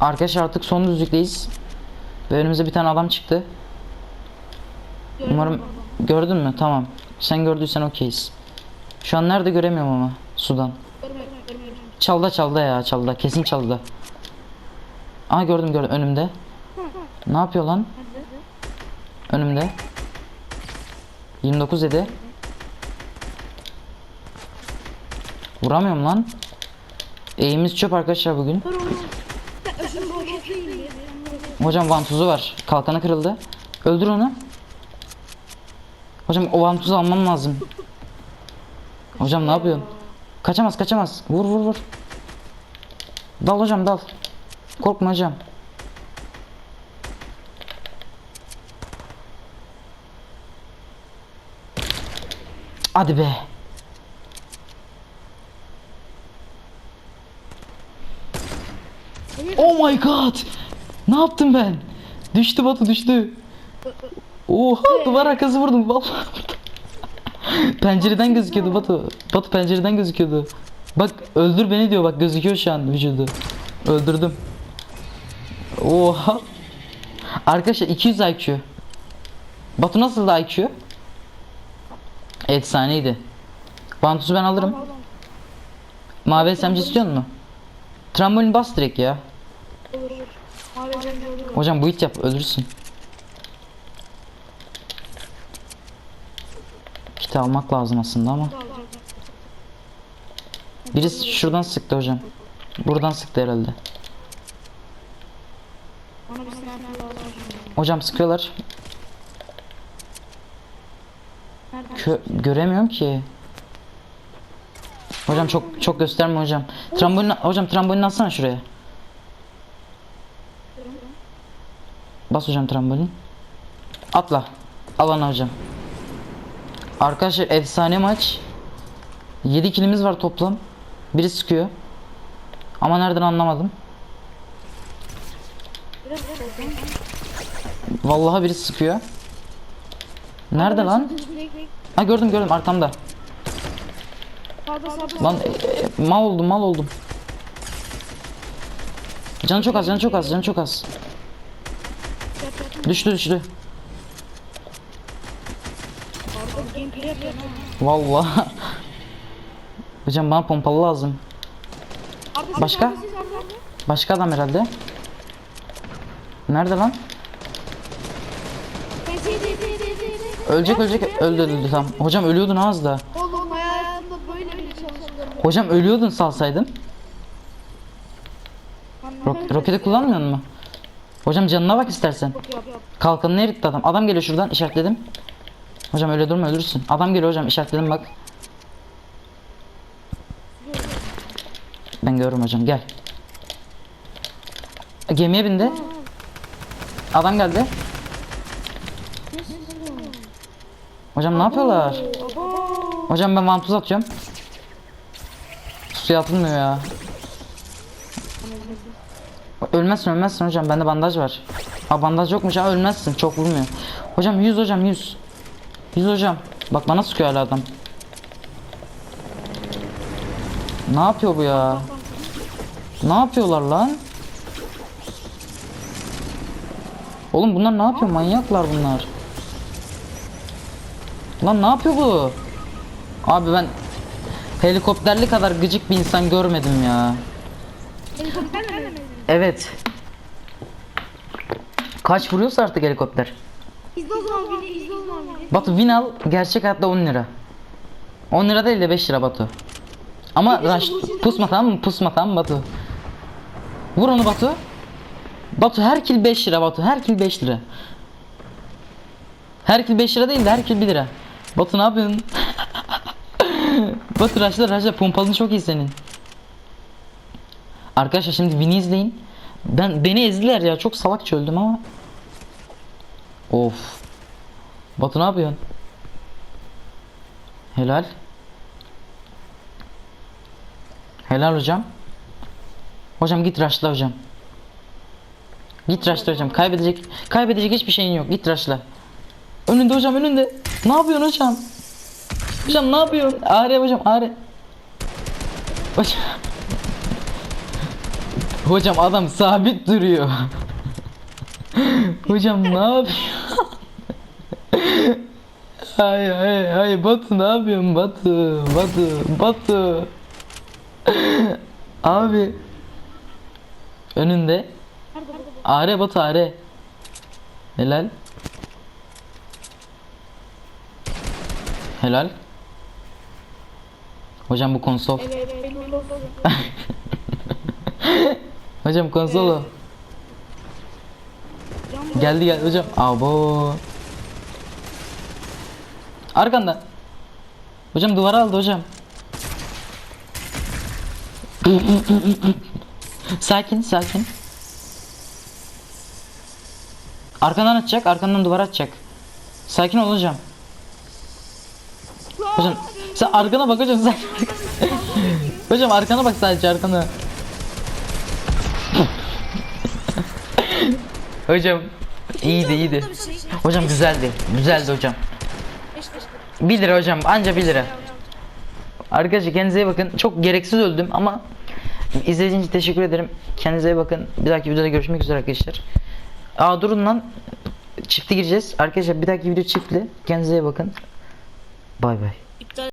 Arkadaşlar artık son düzlükteyiz. Ve önümüze bir tane adam çıktı. Umarım gördün mü? Tamam. Sen gördüysen okeyiz. Şu an nerede göremiyorum ama sudan. Görmedim, görmedim. Çalda çalda ya çalda. Kesin çalda. Aa gördüm gördüm önümde. Ne yapıyor lan? Önümde. 29 dedi. Vuramıyorum lan. Eğimiz çöp arkadaşlar bugün. Dur oğlum. Sen şunu roketleyin bir. Hocam vantuzu var. Kalkanı kırıldı. Öldür onu. Hocam o vantuzu almam lazım. Hocam ne yapıyorsun? Kaçamaz kaçamaz. Vur vur vur. Dal hocam dal. Korkma hocam. Hadi be. Oh my god. Ne yaptım ben? Düştü Batu düştü. Oha duvar arkası vurdum vallahi. pencereden gözüküyordu Batu. Batu pencereden gözüküyordu. Bak öldür beni diyor bak gözüküyor şu an vücudu. Öldürdüm. Oha. Arkadaşlar 200 IQ. Batu nasıl da IQ? Efsaneydi. Vantusu ben alırım. Mavi SMG istiyor mu? Trambolin bas direkt ya. Hocam bu it yap ölürsün. Kit almak lazım aslında ama. Birisi şuradan sıktı hocam. Buradan sıktı herhalde. Hocam sıkıyorlar. Kö göremiyorum ki. Hocam çok çok gösterme hocam. Trambolin hocam trambolin alsana şuraya. Bas hocam trambolin. Atla. Alana hocam. Arkadaşlar efsane maç. 7 kilimiz var toplam. Biri sıkıyor. Ama nereden anlamadım. Vallahi biri sıkıyor. Nerede lan? Ha gördüm gördüm arkamda. Lan e, e, mal oldum mal oldum. Canı çok az canı çok az canı çok az. Düştü düştü. Vallahi. Hocam bana pompalı lazım. Başka? Başka adam herhalde. Nerede lan? Ölecek ölecek öldü öldü tamam. Hocam ölüyordun az da. Hocam ölüyordun salsaydın. Ro- roketi kullanmıyor mu? Hocam canına bak istersen. Kalkanını eritti adam. Adam geliyor şuradan işaretledim. Hocam öyle durma ölürsün. Adam geliyor hocam işaretledim bak. Ben görürüm hocam gel. Gemiye bindi. Adam geldi. Hocam ne yapıyorlar? Hocam ben vantuz atıyorum. Suya atılmıyor ya. Ölmezsin ölmezsin hocam bende bandaj var. Ha bandaj yokmuş ha ölmezsin çok vurmuyor. Hocam 100 hocam 100. 100 hocam. Bak bana sıkıyor hala adam. Ne yapıyor bu ya? Ne yapıyorlar lan? Oğlum bunlar ne yapıyor? Manyaklar bunlar. Lan ne yapıyor bu? Abi ben helikopterli kadar gıcık bir insan görmedim ya. Helikopterle mi? Evet. Kaç vuruyorsa artık helikopter. İzle o zaman beni, izle o zaman beni. Batu win al gerçek hayatta 10 lira. 10 lira değil de 5 lira Batu. Ama rush, pusma tamam mı? Pusma tamam mı Batu? Vur onu Batu. Batu her kill 5 lira Batu. Her kill 5 lira. Her kill 5 lira değil de her kill 1 lira. Batu ne yapıyorsun? Batu rushla rushla pompalın çok iyi senin. Arkadaşlar şimdi Win'i izleyin. Ben beni ezdiler ya çok salakça öldüm ama. Of. Batu ne yapıyorsun? Helal. Helal hocam. Hocam git rushla hocam. Git rushla hocam. Kaybedecek kaybedecek hiçbir şeyin yok. Git rushla. Önünde hocam önünde. Ne yapıyorsun hocam? Hocam ne yapıyorsun? Ağrı hocam ağrı. Hocam. Hocam adam sabit duruyor. Hocam ne yapıyor? Hay hay hay Batu ne yapıyorsun? Batu Batu Batu. Abi Önünde. Are Batu are. Helal. Helal. Hocam bu konsol. Hocam konsolu. Geldi geldi hocam. Abo. Arkanda Hocam duvara aldı hocam. Sakin sakin. Arkandan atacak arkandan duvara atacak. Sakin ol hocam. Hocam sen arkana bak hocam sen Hocam arkana bak sadece arkana Hocam iyiydi iyiydi. Hocam güzeldi güzeldi hocam. 1 lira hocam anca 1 lira. Arkadaşlar kendinize iyi bakın. Çok gereksiz öldüm ama izlediğiniz için teşekkür ederim. Kendinize iyi bakın. Bir dahaki videoda görüşmek üzere arkadaşlar. Aa durun lan. Çiftli gireceğiz. Arkadaşlar bir dahaki video çiftli Kendinize iyi bakın. Bay bay